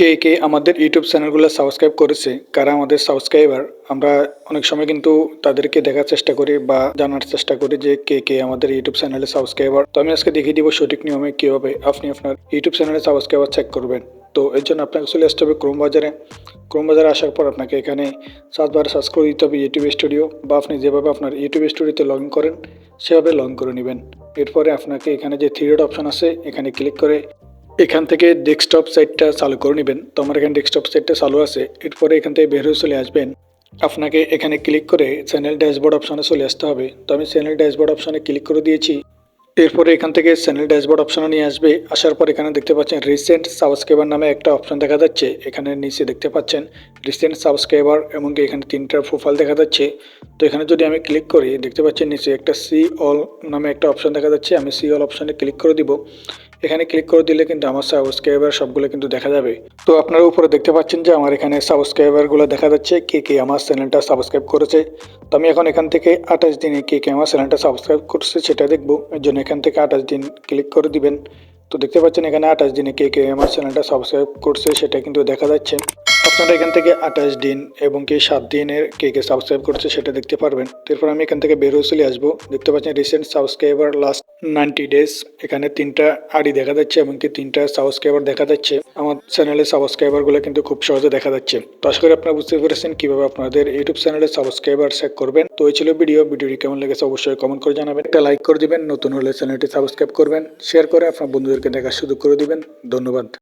কে কে আমাদের ইউটিউব চ্যানেলগুলো সাবস্ক্রাইব করেছে, কারা আমাদের সাবস্ক্রাইবার আমরা অনেক সময় কিন্তু তাদেরকে দেখার চেষ্টা করি বা জানার চেষ্টা করি যে কে কে আমাদের ইউটিউব চ্যানেলে সাবস্ক্রাইবার তো আমি আজকে দেখিয়ে দিব সঠিক নিয়মে কীভাবে আপনি আপনার ইউটিউব চ্যানেলে সাবস্ক্রাইবার চেক করবেন। তো এর জন্য আপনাকে চলে আসতে হবে ক্রোম বাজারে। ক্রোম বাজারে আসার পর আপনাকে এখানে সার্চ বারে সার্চ করে দিতে হবে ইউটিউব স্টুডিও বা আপনি যেভাবে আপনার ইউটিউব স্টুডিওতে লগ ইন করেন, সেভাবে লগ ইন করে নেবেন। এরপরে আপনাকে এখানে যে থ্রি ডট অপশন আছে, এখানে ক্লিক করে এখান থেকে ডেস্কটপ সাইটটা চালু করে নেবেন। তো আমার এখানে ডেস্কটপ সাইটটা চালু আছে। এরপরে এখান থেকে বের হয়ে চলে আসবেন। আপনাকে এখানে ক্লিক করে চ্যানেল ড্যাশবোর্ড অপশনে চলে আসতে হবে। তো আমি চ্যানেল ড্যাশবোর্ড অপশনে ক্লিক করে দিয়েছি। এরপরে এখান থেকে চ্যানেল ড্যাশবোর্ড অপশনে নিয়ে আসবে। আসার পর এখানে দেখতে পাচ্ছেন রিসেন্ট সাবস্ক্রাইবার নামে একটা অপশন দেখা যাচ্ছে। এখানে নিচে দেখতে পাচ্ছেন রিসেন্ট সাবস্ক্রাইবার এবং কি এখানে তিনটা প্রোফাইল দেখা যাচ্ছে। তো এখানে যদি আমি ক্লিক করি, দেখতে পাচ্ছেন নিচে একটা সি অল নামে একটা অপশন দেখা যাচ্ছে। আমি সি অল অপশনে ক্লিক করে দিব। এখানে ক্লিক করে দিলে কিন্তু আমার সাবস্ক্রাইবার সবগুলো কিন্তু দেখা যাবে। তো আপনারা উপরে দেখতে পাচ্ছেন যে আমার এখানে সাবস্ক্রাইবারগুলো দেখা যাচ্ছে, কে কে আমার চ্যানেলটা সাবস্ক্রাইব করেছে। তো আমি এখন এখান থেকে আঠাশ দিনে কে কে আমার চ্যানেলটা সাবস্ক্রাইব করছে সেটা দেখব। এর জন্য এখান থেকে আঠাশ দিন ক্লিক করে দিবেন। তো দেখতে পাচ্ছেন এখানে আঠাশ দিনে কে কে আমার চ্যানেলটা সাবস্ক্রাইব করছে সেটা কিন্তু দেখা যাচ্ছে। আপনারা এখান থেকে আঠাশ দিন এবং কি সাত দিনের কে কে সাবস্ক্রাইব করছে সেটা দেখতে পারবেন। এরপর আমি এখান থেকে বের চলে আসব। দেখতে পাচ্ছেন recent subscriber last ninety days এখানে তিনটা আইডি দেখা যাচ্ছে এবং কি তিনটা সাবস্ক্রাইবার দেখা যাচ্ছে। আমার চ্যানেলের সাবস্ক্রাইবারগুলো কিন্তু খুব সহজে দেখা যাচ্ছে। তো আশা করি আপনারা বুঝতে পেরেছেন কীভাবে আপনাদের ইউটিউব চ্যানেলে সাবস্ক্রাইবার চেক করবেন। তো এই ছিল ভিডিও ভিডিওটি কেমন লেগেছে অবশ্যই কমেন্ট করে জানাবেন। একটা লাইক করে দিবেন, নতুন হলে চ্যানেলটি সাবস্ক্রাইব করবেন। শেয়ার করে আপনার বন্ধুদেরকে দেখার সুযোগ করে দিবেন। ধন্যবাদ।